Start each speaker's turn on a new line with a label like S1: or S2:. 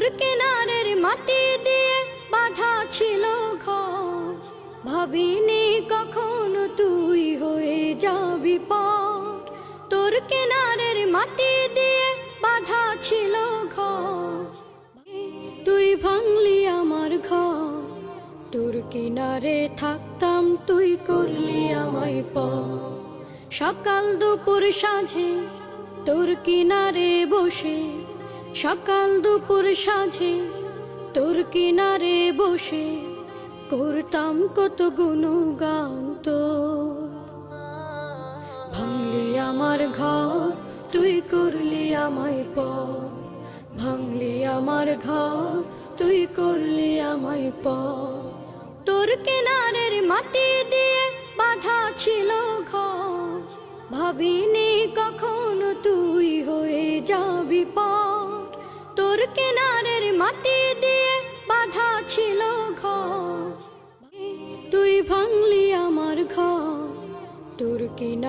S1: তোর কেনারের মাটি দিয়ে বাধা ছিল ঘর ভাবিনি কখনো তুই হয়ে যাবি পার তোর কেনারের মাটি দিয়ে বাধা ছিল ঘর তুই ভাঙলি আমার ঘর তোর কিনারে থাকতাম তুই করলি আমায় প সকাল দুপুর সাঁঝে তোর কিনারে বসে সকাল দুপুর সাঁঝে, তোর কিনারে বসে করতাম কত গুণগান তোর। ভাঙলি আমার ঘর, তুই করলি আমায় প ভাঙলি আমার ঘর, তুই করলি আমায় প তোর কিনারের মাটি দিয়ে বাধা ছিল তোর কেনারের মাটি দিয়ে বাধা ছিল ঘর। তুই ভাঙলি আমার ঘর। তোর কিনা